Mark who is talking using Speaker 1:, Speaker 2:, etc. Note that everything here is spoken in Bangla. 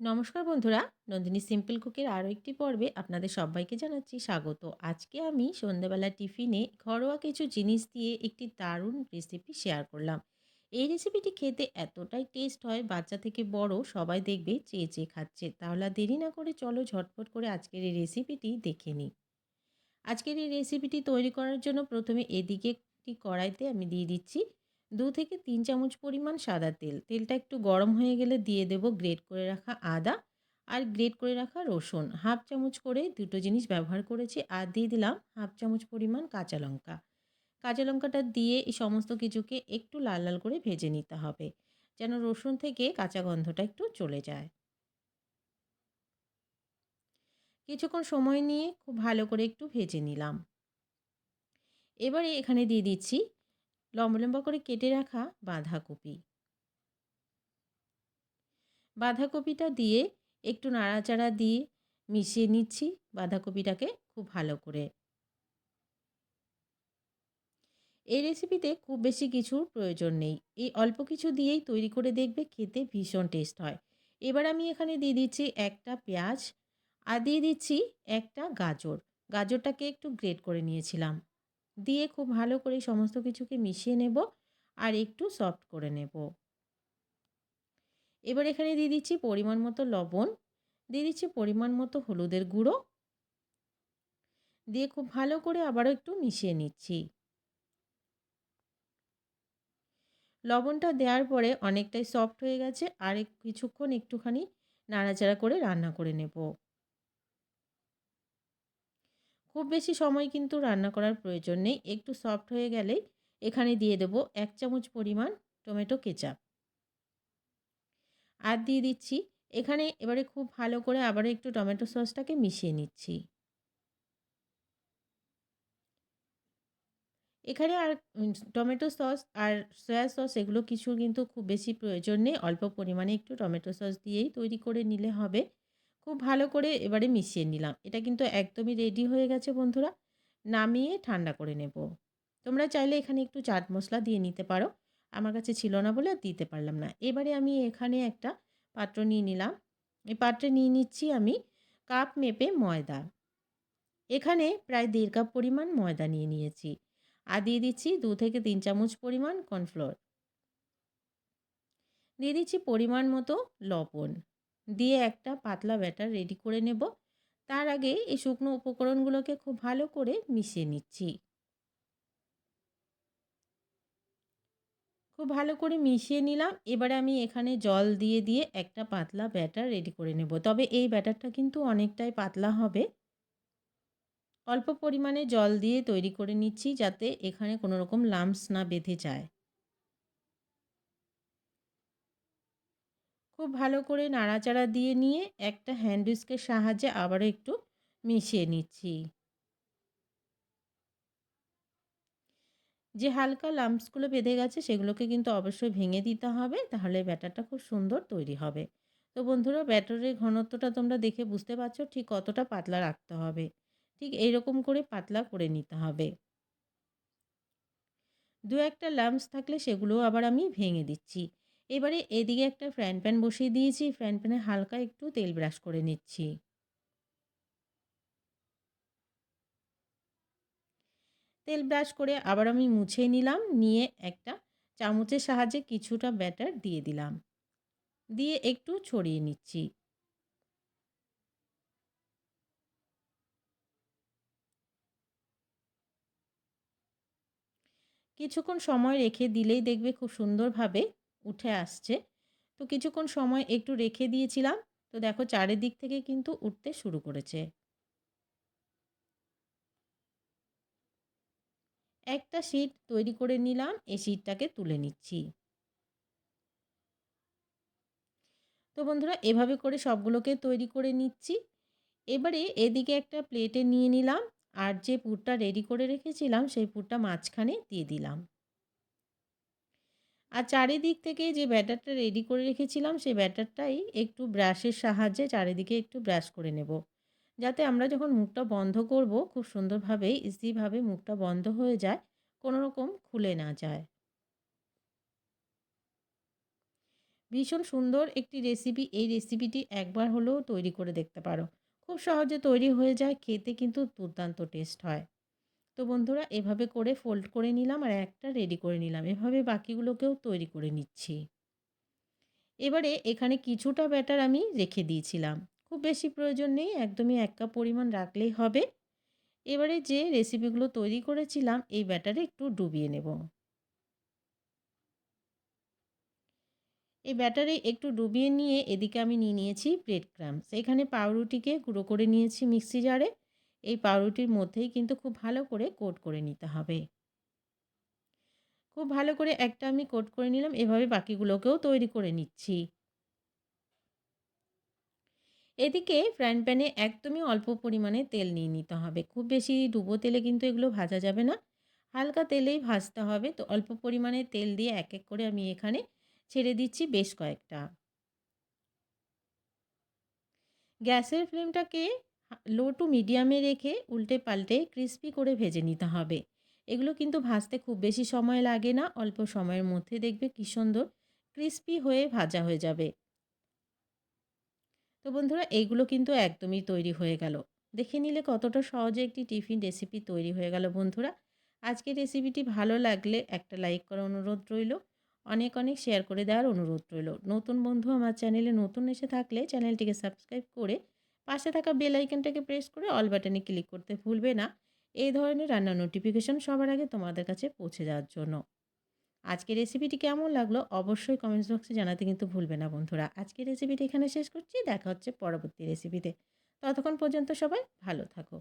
Speaker 1: নমস্কার বন্ধুরা, নন্দিনী সিম্পল কুকের আরও একটি পর্বে আপনাদের সবাইকে জানাচ্ছি স্বাগত। আজকে আমি সন্ধ্যাবেলা টিফিনে ঘরোয়া কিছু জিনিস দিয়ে একটি দারুণ রেসিপি শেয়ার করলাম। এই রেসিপিটি খেতে এতটাই টেস্ট হয়, বাচ্চা থেকে বড় সবাই দেখবে চেয়ে চেয়ে খাচ্ছে। তাহলে দেরি না করে চলো ঝটপট করে আজকের এই রেসিপিটি দেখে নিই। আজকের এই রেসিপিটি তৈরি করার জন্য প্রথমে এদিকে একটি কড়াইতে আমি দিয়ে দিচ্ছি দু থেকে তিন চামচ পরিমাণ সাদা তেল। তেলটা একটু গরম হয়ে গেলে দিয়ে দেব গ্রেট করে রাখা আদা আর গ্রেট করে রাখা রসুন। হাফ চামচ করে দুটো জিনিস ব্যবহার করেছি আর দিয়ে দিলাম হাফ চামচ পরিমাণ কাঁচা লঙ্কা। কাঁচা লঙ্কাটা দিয়ে এই সমস্ত কিছুকে একটু লাল লাল করে ভেজে নিতে হবে, যেন রসুন থেকে কাঁচা গন্ধটা একটু চলে যায়। কিছুক্ষণ সময় নিয়ে খুব ভালো করে একটু ভেজে নিলাম। এবারে এখানে দিয়ে দিচ্ছি লম্বা লম্বা করে কেটে রাখা বাঁধাকপি। বাঁধাকপিটা দিয়ে একটু নাড়াচাড়া দিয়ে মিশিয়ে নিচ্ছি বাঁধাকপিটাকে খুব ভালো করে। এই রেসিপিতে খুব বেশি কিছুর প্রয়োজন নেই। এই অল্প কিছু দিয়েই তৈরি করে দেখবে খেতে ভীষণ টেস্ট হয়। এবার আমি এখানে দিয়ে দিচ্ছি একটা পেঁয়াজ আর দিয়ে দিচ্ছি একটা গাজর। গাজরটাকে একটু গ্রেট করে নিয়েছিলাম। দিয়ে খুব ভালো করে সমস্ত কিছুকে মিশিয়ে নেব আর একটু সফট করে নেব। এবার এখানে দিয়ে দিচ্ছি পরিমাণ মতো লবণ, দিয়ে দিচ্ছি পরিমাণ মতো হলুদের গুঁড়ো। দিয়ে খুব ভালো করে আবারও একটু মিশিয়ে নিচ্ছি। লবণটা দেওয়ার পরে অনেকটাই সফট হয়ে গেছে, আর কিছুক্ষণ একটুখানি নাড়াচাড়া করে রান্না করে নেব। খুব বেশি সময় কিন্তু রান্না করার প্রয়োজন নেই। একটু সফট হয়ে গেলেই এখানে দিয়ে দেবো এক চামচ পরিমাণ টমেটো কেচাপ। আর দিয়ে দিচ্ছি, এখানে এবারে খুব ভালো করে আবার একটু টমেটো সসটাকে মিশিয়ে নিচ্ছি। এখানে আর টমেটো সস আর সয়া সস এগুলো কিছু কিন্তু খুব বেশি প্রয়োজন নেই। অল্প পরিমাণে একটু টমেটো সস দিয়েই তৈরি করে নিলে হবে। খুব ভালো করে এবারে মিশিয়ে নিলাম। এটা কিন্তু একদমই রেডি হয়ে গেছে বন্ধুরা। নামিয়ে ঠান্ডা করে নেব। তোমরা চাইলে এখানে একটু চাট মশলা দিয়ে নিতে পারো। আমার কাছে ছিল না বলে দিতে পারলাম না। এবারে আমি এখানে একটা পাত্র নিয়ে নিলাম। এই পাত্রে নিয়ে নিচ্ছি আমি কাপ মেপে ময়দা। এখানে প্রায় দেড় কাপ পরিমাণ ময়দা নিয়ে নিয়েছি। আর দিয়ে দিচ্ছি দু থেকে তিন চামচ পরিমাণ কর্নফ্লোর। দিয়ে দিচ্ছি পরিমাণ মতো লবণ। দিয়ে একটা পাতলা ব্যাটার রেডি করে নেব। তার আগে এই শুকনো উপকরণগুলোকে খুব ভালো করে মিশিয়ে নিচ্ছি। খুব ভালো করে মিশিয়ে নিলাম। এবারে আমি এখানে জল দিয়ে দিয়ে একটা পাতলা ব্যাটার রেডি করে নেব। তবে এই ব্যাটারটা কিন্তু অনেকটাই পাতলা হবে। অল্প পরিমাণে জল দিয়ে তৈরি করে নিচ্ছি যাতে এখানে কোনো রকম লাম্পস না বেঁধে যায়। খুব ভালো করে নাড়াচাড়া দিয়ে নিয়ে একটা হ্যান্ড উইস্কের সাহায্যে আবারও একটু মিশিয়ে নিচ্ছি। যে হালকা লাম্পসগুলো বেঁধে গেছে সেগুলোকে কিন্তু অবশ্যই ভেঙে দিতে হবে, তাহলে ব্যাটারটা খুব সুন্দর তৈরি হবে। তো বন্ধুরা, ব্যাটারের ঘনত্বটা তোমরা দেখে বুঝতে পারছ, ঠিক কতটা পাতলা রাখতে হবে। ঠিক এইরকম করে পাতলা করে নিতে হবে। দু একটা লাম্পস থাকলে সেগুলোও আবার আমি ভেঙে দিচ্ছি। এবারে এদিকে একটা ফ্রাইন প্যান বসিয়ে দিয়েছি। ফ্রাইন প্যানে হালকা একটু তেল ব্রাশ করে নিচ্ছি। তেল ব্রাশ করে আবার আমি মুছে নিলাম। নিয়ে একটা চামচের সাহায্যে কিছুটা ব্যাটার দিয়ে দিলাম। দিয়ে একটু ছড়িয়ে নিচ্ছি। কিছুক্ষণ সময় রেখে দিলেই দেখবে খুব সুন্দরভাবে উঠে আসছে। তো কিছুক্ষণ সময় একটু রেখে দিয়েছিলাম। তো দেখো চারিদিক থেকে কিন্তু উঠতে শুরু করেছে। একটা শিট তৈরি করে নিলাম, এই শিটটাকে তুলে নিচ্ছি। তো বন্ধুরা, এভাবে করে সবগুলোকে তৈরি করে নিচ্ছি। এবারে এদিকে একটা প্লেটে নিয়ে নিলাম। আর যে পুরটা রেডি করে রেখেছিলাম, সেই পুরটা মাঝখানে দিয়ে দিলাম। আর চারিদিক থেকে যে ব্যাটারটা রেডি করে রেখেছিলাম, সেই ব্যাটারটাই একটু ব্রাশের সাহায্যে চারিদিকে একটু ব্রাশ করে নেব। যাতে আমরা যখন মুখটা বন্ধ করব, খুব সুন্দরভাবে ইজিভাবে মুখটা বন্ধ হয়ে যায় কোনো রকম খুলে না যায়। ভীষণ সুন্দর একটি রেসিপি এই রেসিপিটি একবার হলেও তৈরি করে দেখতে পারো। খুব সহজে তৈরি হয়ে যায়, খেতে কিন্তু দুর্দান্ত টেস্ট হয়। তো বন্ধুরা এভাবে করে ফোল্ড করে নিলাম আর একটা রেডি করে নিলাম। এভাবে বাকিগুলোকেও তৈরি করে নিচ্ছি। এবারে এখানে কিছুটা ব্যাটার আমি রেখে দিয়েছিলাম। খুব বেশি প্রয়োজন নেই, একদমই এক কাপ পরিমাণ রাখলেই হবে। এবারে যে রেসিপিগুলো তৈরি করেছিলাম, এই ব্যাটারে একটু ডুবিয়ে নেব। এই ব্যাটারে একটু ডুবিয়ে নিয়ে এদিকে আমি নিয়ে নিয়েছি ব্রেড ক্রামস এখানে পাউরুটিকে গুঁড়ো করে নিয়েছি মিক্সি জারে এই পাউরুটির মধ্যেই কিন্তু খুব ভালো করে কোট করে নিতে হবে। খুব ভালো করে একটা আমি কোট করে নিলাম, এভাবে বাকিগুলোকেও তৈরি করে নিচ্ছি। এদিকে ফ্রাইং প্যানে একদমই অল্প পরিমাণে তেল নিয়ে নিতে হবে। খুব বেশি ডুবো তেলে কিন্তু এগুলো ভাজা যাবে না। হালকা তেলেই ভাজতে হবে। তো অল্প পরিমাণে তেল দিয়ে এক এক করে আমি এখানে ছেড়ে দিচ্ছি বেশ কয়েকটা। গ্যাসের ফ্লেমটাকে লো টু মিডিয়ামে রেখে উল্টে পাল্টে ক্রিস্পি করে ভেজে নিতে হবে। এগুলো কিন্তু ভাজতে খুব বেশি সময় লাগে না, অল্প সময়ের মধ্যে দেখবে কী সুন্দর ক্রিস্পি হয়ে ভাজা হয়ে যাবে। তো বন্ধুরা এইগুলো কিন্তু একদমই তৈরি হয়ে গেল। দেখে নিলে কতটা সহজে একটি টিফিন রেসিপি তৈরি হয়ে গেল বন্ধুরা। আজকের রেসিপিটি ভালো লাগলে একটা লাইক করার অনুরোধ রইল, অনেক অনেক শেয়ার করে দেওয়ার অনুরোধ রইল। নতুন বন্ধু আমার চ্যানেলে নতুন এসে থাকলে চ্যানেলটিকে সাবস্ক্রাইব করে পাশে থাকা বেল আইকনটাকে প্রেস করে অল বাটনে ক্লিক করতে ভুলবে না। এই ধরনের রান্নার নোটিফিকেশন সবার আগে তোমাদের কাছে পৌঁছে যাওয়ার জন্য। আজকের রেসিপিটি কেমন লাগল অবশ্যই কমেন্টস বক্সে জানাতে কিন্তু ভুলবে না বন্ধুরা। আজকের রেসিপিটি এখানে শেষ করছি। দেখা হচ্ছে পরবর্তী রেসিপিতে ততক্ষণ পর্যন্ত সবাই ভালো থাকো।